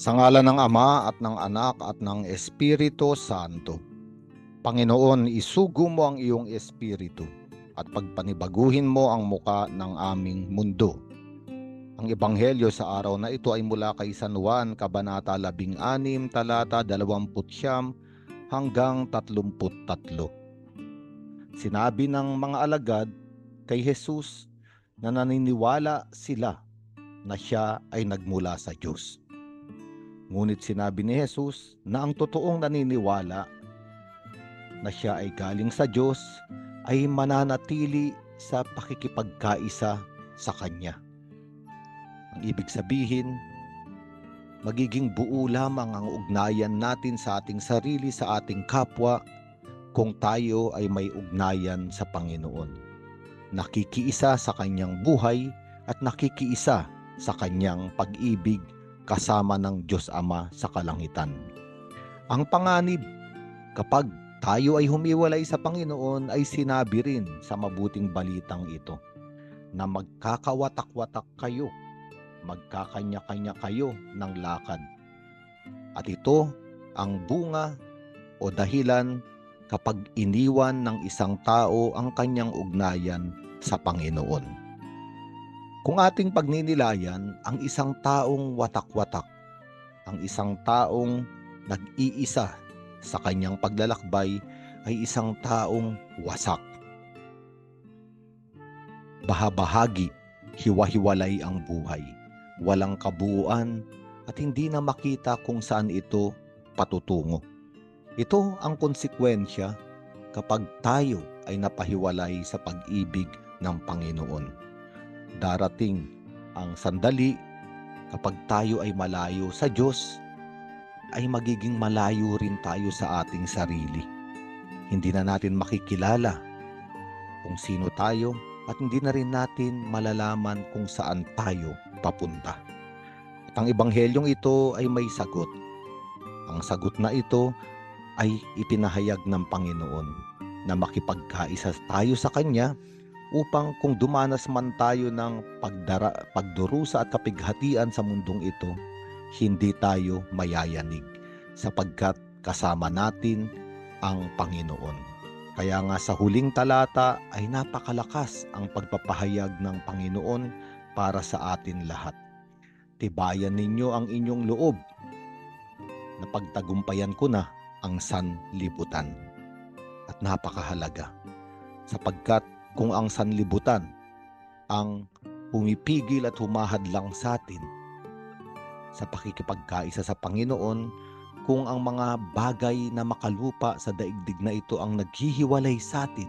Sa ngala ng Ama at ng Anak at ng Espiritu Santo. Panginoon, isugo mo ang iyong espiritu at pagpanibaguhin mo ang muka ng aming mundo. Ang ebanghelyo sa araw na ito ay mula kay San Juan, Kabanata 16, talata 20 hanggang 33. Sinabi ng mga alagad kay Jesus na naniniwala sila na siya ay nagmula sa Diyos. Ngunit sinabi ni Jesus na ang totoong naniniwala na siya ay galing sa Diyos ay mananatili sa pakikipagkaisa sa Kanya. Ang ibig sabihin, magiging buo lamang ang ugnayan natin sa ating sarili, sa ating kapwa, kung tayo ay may ugnayan sa Panginoon. Nakikiisa sa Kanyang buhay at nakikiisa sa Kanyang pag-ibig kasama ng Diyos Ama sa kalangitan. Ang panganib, kapag tayo ay humiwalay sa Panginoon ay sinabi rin sa mabuting balitang ito na magkakawatak-watak kayo, magkakanya-kanya kayo ng lakad. At ito ang bunga o dahilan kapag iniwan ng isang tao ang kanyang ugnayan sa Panginoon. Kung ating pagninilayan, ang isang taong watak-watak, ang isang taong nag-iisa sa kanyang paglalakbay ay isang taong wasak. Bahabahagi, hiwa-hiwalay ang buhay, walang kabuuan at hindi na makita kung saan ito patutungo. Ito ang konsekwensya kapag tayo ay napahiwalay sa pag-ibig ng Panginoon. Darating ang sandali kapag tayo ay malayo sa Diyos ay magiging malayo rin tayo sa ating sarili. Hindi na natin makikilala kung sino tayo at hindi na rin natin malalaman kung saan tayo papunta. At ang ebanghelyong ito ay may sagot. Ang sagot na ito ay ipinahayag ng Panginoon na makipagkaisa tayo sa Kanya upang kung dumanas man tayo ng pagdara, pagdurusa at kapighatian sa mundong ito, hindi tayo mayayanig sapagkat kasama natin ang Panginoon. Kaya nga sa huling talata ay napakalakas ang pagpapahayag ng Panginoon para sa atin lahat. Tibayan ninyo ang inyong loob na pagtagumpayan ko na ang sanlibutan. At napakahalaga sapagkat kung ang sanlibutan ang pumipigil at humahadlang sa atin sa pakikipagkaisa sa Panginoon kung ang mga bagay na makalupa sa daigdig na ito ang naghihiwalay sa atin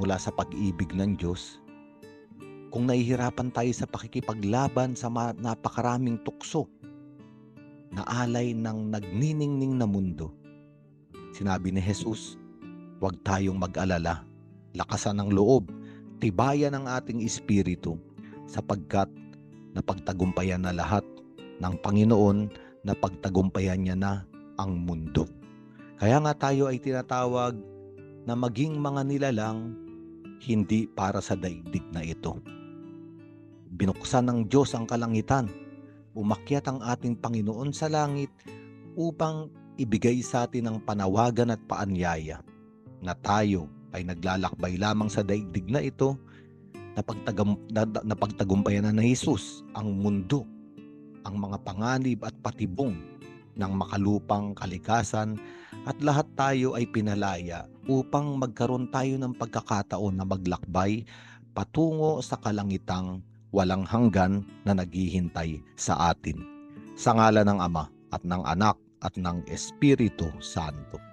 mula sa pag-ibig ng Diyos, kung nahihirapan tayo sa pakikipaglaban sa napakaraming tukso na alay ng nagniningning na mundo, sinabi ni Jesus, huwag tayong mag-alala, lakasan ng loob, tibayan ang ating espiritu sapagkat napagtagumpayan na lahat ng Panginoon na pagtagumpayan niya na ang mundo. Kaya nga tayo ay tinatawag na maging mga nilalang hindi para sa daigdig na ito. Binuksan ng Diyos ang kalangitan, umakyat ang ating Panginoon sa langit upang ibigay sa atin ang panawagan at paanyaya na tayo ay naglalakbay lamang sa daigdig na ito na, pagtagum, na, na pagtagumpayan na ni Jesus ang mundo ang mga panganib at patibong ng makalupang kalikasan at lahat tayo ay pinalaya upang magkaroon tayo ng pagkakataon na maglakbay patungo sa kalangitang walang hanggan na naghihintay sa atin. Sa ngala ng Ama at ng Anak at ng Espiritu Santo.